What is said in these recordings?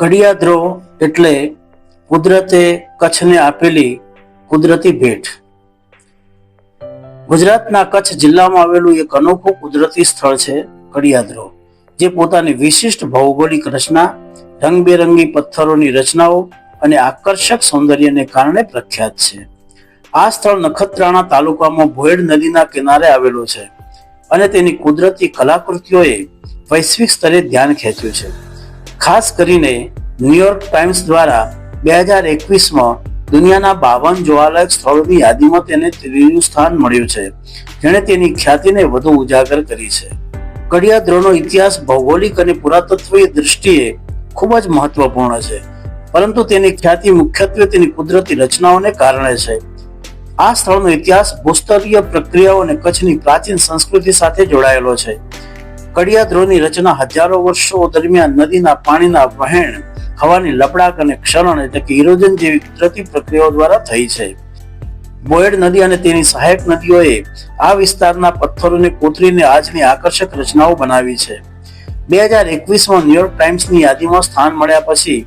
કડિયાદ્રો એટલે કુદરતે કચ્છને આપેલી કુદરતી ભેટ. ગુજરાતના કચ્છ જિલ્લામાં આવેલું એક અનોખું કુદરતી સ્થળ છે કડિયાદ્રો, જે પોતાની વિશિષ્ટ ભૌગોલિક રચના, રંગબેરંગી પથ્થરોની રચનાઓ અને આકર્ષક સૌંદર્યને કારણે પ્રખ્યાત છે. આ સ્થળ નખત્રાણા તાલુકામાં ભોયડ નદીના કિનારે આવેલું છે અને તેની કુદરતી કલાકૃતિઓએ વૈશ્વિક સ્તરે ધ્યાન ખેંચ્યું છે. ખાસ કરીને ન્યુયોર્ક ટાઈમ્સ દ્વારા બે હજાર એકવીસમાં દુનિયાના બાવન જોવાલાયક સ્થળોની યાદીમાં તેને ત્રીજું સ્થાન મળ્યું છે, જેણે તેની ખ્યાતિને વધુ ઉજાગર કરી છે. કડિયાદ્રોનો ઇતિહાસ ભૌગોલિક અને પુરાતત્વીય દૃષ્ટિએ ખૂબ જ મહત્વપૂર્ણ છે, પરંતુ તેની ખ્યાતિ મુખ્યત્વે તેની કુદરતી રચનાઓને કારણે છે. આ સ્થળનો ઇતિહાસ ભૂસ્તરીય પ્રક્રિયાઓ અને કચ્છની પ્રાચીન સંસ્કૃતિ સાથે જોડાયેલો છે. કડિયાદ્રોની રચના હજારો વર્ષો દરમિયાન નદીના પાણીના વહેણ, હવાની લપડાક અને ક્ષરણ એટલે કે ઇરોજન જેવી કુદરતી પ્રક્રિયાઓ દ્વારા થઈ છે. બોયડ નદી અને તેની સહાયક નદીઓએ આ વિસ્તારના પથ્થરોને કોતરીને આજની આકર્ષક રચનાઓ બનાવી છે. બે હજાર એકવીસમાં ન્યુયોર્ક ટાઈમ્સની યાદીમાં સ્થાન મળ્યા પછી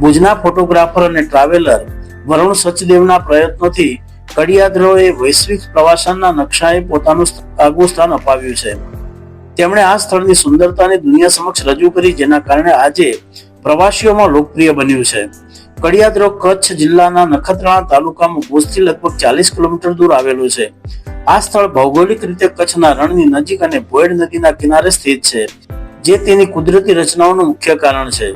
ભુજના ફોટોગ્રાફર અને ટ્રાવેલર વરુણ સચદેવના પ્રયત્નોથી કડિયાદ્રોએ વૈશ્વિક પ્રવાસનના નકશાએ પોતાનું આગવું સ્થાન અપાવ્યું છે. તેમણે આ સ્થળની સુંદરતાને દુનિયા સમક્ષ રજૂ કરી, જેના કારણે આજે પ્રવાસીઓમાં લોકપ્રિય બન્યું છે. કડિયાદરો કચ્છ જિલ્લાના નખત્રાણા તાલુકામાં ભુજથી લગભગ ચાલીસ કિલોમીટર દૂર આવેલું છે. આ સ્થળ ભૌગોલિક રીતે કચ્છના રણની નજીક અને ભોયડ નદીના કિનારે સ્થિત છે, જે તેની કુદરતી રચનાઓનું મુખ્ય કારણ છે.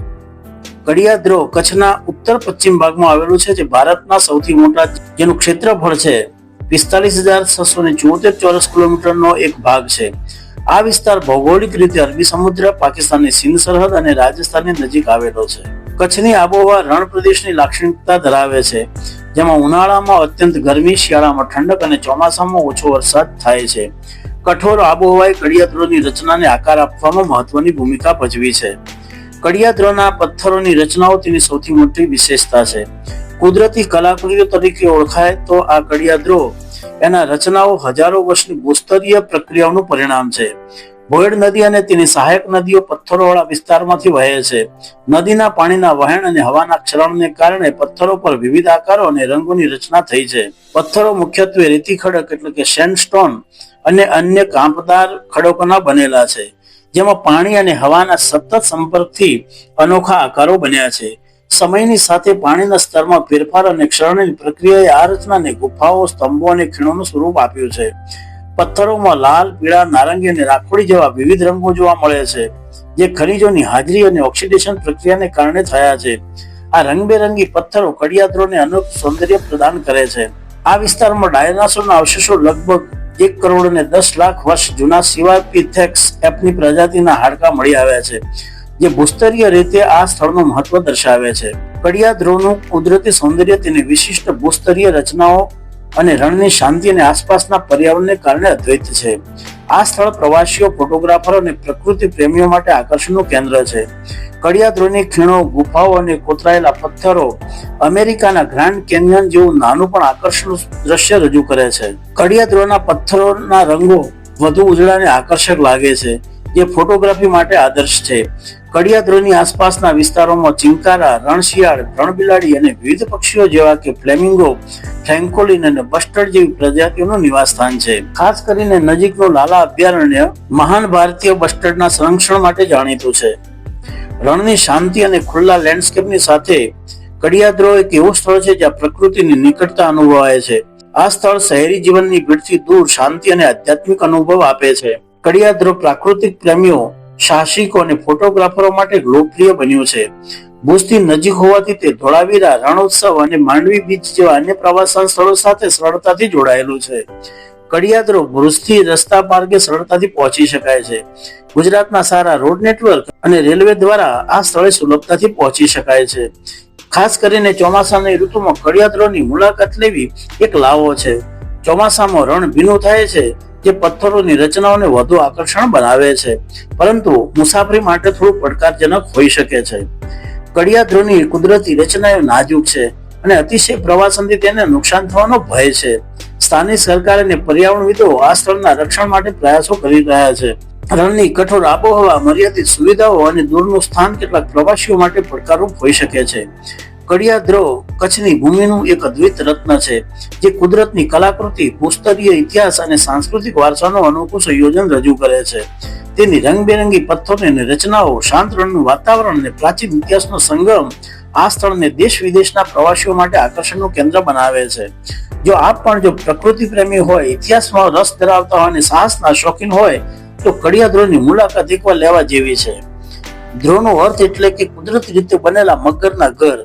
કડિયાદ્રો કચ્છના ઉત્તર પશ્ચિમ ભાગમાં આવેલું છે, જે ભારતના સૌથી મોટા જેનું ક્ષેત્રફળ છે. પિસ્તાલીસ હજાર છસો ને ચોતેર ચોરસ કિલોમીટરનો એક ભાગ છે. આ વિસ્તાર ભૌગોલિક રીતે અરબી સમુદ્ર, પાકિસ્તાનની સિંધ સરહદ અને રાજસ્થાનની નજીક આવેલો છે. કચ્છની આબોહવા રણ પ્રદેશની લાક્ષણિકતા ધરાવે છે, જેમાં ઉનાળામાં અત્યંત ગરમી, શિયાળામાં ઠંડક અને ચોમાસામાં ઓછો વરસાદ થાય છે. કઠોર આબોહવાએ કડિયાદ્રોની રચનાને આકાર આપવામાં મહત્વની ભૂમિકા ભજવી છે. કડિયાદ્રોના પથ્થરોની રચનાઓ તેની સૌથી મોટી વિશેષતા છે. કુદરતી કલાકૃતિઓ તરીકે ઓળખાય તો આ કડિયાદ્રો એના રચનાઓ હજારો વર્ષની ભૂસ્તરીય પ્રક્રિયાઓનું પરિણામ છે. ભોયડ નદી અને તેની સહાયક નદીઓ પથ્થરોવાળા વિસ્તારમાંથી વહે છે. નદીના પાણીના વહેણ અને હવાના ક્ષરણને કારણે પથ્થરો પર વિવિધ આકારો અને રંગોની રચના થઈ છે. પથ્થરો મુખ્યત્વે રેતી ખડક એટલે કે સેન્ડસ્ટોન અને અન્ય કાંપદાર ખડકોના બનેલા છે, જેમાં પાણી અને હવાના સતત સંપર્કથી અનોખા આકારો બન્યા છે. સમયની સાથે પાણીના સ્તરમાં ફેરફાર અને ક્ષરણની પ્રક્રિયાએ આ રચનાને ગુફાઓ, સ્તંભો અને ખીણોનું સ્વરૂપ આપ્યું છે. પથ્થરોમાં લાલ, પીળા, નારંગી અને રાખોડી જેવા વિવિધ રંગો જોવા મળે છે, જે ખનિજોની હાજરી અને ઓક્સિડેશન પ્રક્રિયાને કારણે થયા છે. આ રંગબેરંગી પથ્થરો કડિયાત્રોને અનોખું સૌંદર્ય પ્રદાન કરે છે. આ વિસ્તારમાં ડાયનાસોરના અવશેષો લગભગ એક કરોડ અને દસ લાખ વર્ષ જૂના સિવાય એપની પ્રજાતિના હાડકા મળી આવ્યા છે. જે ભૂસ્તરીય રીતે આ સ્થળનું મહત્વ દર્શાવે છે. કડિયાદ્રોનું કુદરતી સૌંદર્ય તેની વિશિષ્ટ ભૂસ્તરીય રચનાઓ અને રણની શાંતિ અને આસપાસના પર્યાવરણને કારણે અદ્વૈત છે. આ સ્થળ પ્રવાસીઓ, ફોટોગ્રાફરો અને પ્રકૃતિ પ્રેમીઓ માટે આકર્ષણનું કેન્દ્ર છે. કડિયાદ્રોની ખીણો, ગુફાઓ અને કોતરાયેલા પથ્થરો અમેરિકાના ગ્રાન્ડ કેન્યન જેવું નાનું પણ આકર્ષણ દ્રશ્ય રજૂ કરે છે. કડિયાદ્રોના પથ્થરોના રંગો વધુ ઉજળા અને આકર્ષક લાગે છે. જે ફોટોગ્રાફી માટે આદર્શ છે. કડિયાદ્રોની આસપાસના વિસ્તારોમાં ચિંકારા રણશિયાળ, રણબિલાડી અને વિવિધ પક્ષીઓ જેવા કે ફ્લેમિંગો ફ્રેન્કોલિન અને બસ્ટર્ડ જેવી પ્રજાતિઓનું નિવાસસ્થાન છે. ખાસ કરીને નજીકનું લાલા અભયારણ્ય મહાન ભારતીય બસ્ટર્ડના સંરક્ષણ માટે જાણીતું છે. રણની શાંતિ અને ખુલ્લા લેન્ડસ્કેપની સાથે કડિયાદ્રો એક એવું સ્થળ છે જ્યાં પ્રકૃતિની નિકટતા અનુભવાય છે. આ સ્થળ શહેરી જીવનની ભીડથી દૂર શાંતિ અને આધ્યાત્મિક અનુભવ આપે છે. કડિયાદ્રો પ્રાકૃતિક પ્રેમીઓ, સાહસિકો અને ફોટોગ્રાફરો માટે લોકપ્રિય બન્યું છે. ભુજથી નજીક હોવાથી તે ધોળાવીરા, રણોત્સવ અને માંડવી બીચ જેવા અન્ય પ્રવાસન સ્થળો સાથે સરળતાથી જોડાયેલું છે. કડિયાદ્રો ભુજથી રસ્તા માર્ગે સરળતાથી પહોંચી શકાય છે. ગુજરાતના સારા રોડ નેટવર્ક અને રેલવે દ્વારા આ સ્થળે સુલભતાથી પહોંચી શકાય છે. ખાસ કરીને ચોમાસાની ઋતુમાં કડિયાદ્રોની મુલાકાત લેવી એક લાવો છે. ચોમાસામાં રણ ભીનું થાય છે. જે પથ્થરોની રચનાઓને વધુ આકર્ષણ બનાવે છે. પરંતુ મુસાફરી માટે થોડું પડકારજનક હોઈ શકે છે. કડિયાદ્રોની કુદરતી રચનાઓ નાજુક છે અને અતિશય પ્રવાસનથી તેને નુકસાન થવાનો ભય છે. સ્થાનિક સરકાર અને પર્યાવરણવિદો આ સ્થળના રક્ષણ માટે પ્રયાસો કરી રહ્યા છે. રણની કઠોર આબોહવા, મર્યાદિત સુવિધાઓ અને દૂરનું સ્થાન કેટલાક પ્રવાસીઓ માટે પડકારરૂપ હોઈ શકે છે. કડિયાદ્રો કચ્છની ભૂમિનું એક અદ્ભુત રત્ન છે, જે કુદરતની કલાકૃતિ, ભૂસ્તરીય ઇતિહાસ અને સાંસ્કૃતિક વારસાનો અનોખું સંયોજન રજૂ કરે છે. તેની રંગબેરંગી પથ્થરો અને રચનાઓ શાંત રણનું વાતાવરણ અને પ્રાચીન ઇતિહાસનો સંગમ આ સ્થળને દેશ વિદેશના પ્રવાસીઓ માટે આકર્ષણનું કેન્દ્ર બનાવે છે. જો આપ પણ જો પ્રકૃતિ પ્રેમી હોય, ઇતિહાસમાં રસ ધરાવતા હોય અને સાહસના શોખીન હોય, તો કડિયાદ્રોની મુલાકાત એકવાર લેવા જેવી છે. ધ્રોનો અર્થ એટલે કે કુદરતી રીતે બનેલા મગરના ઘર.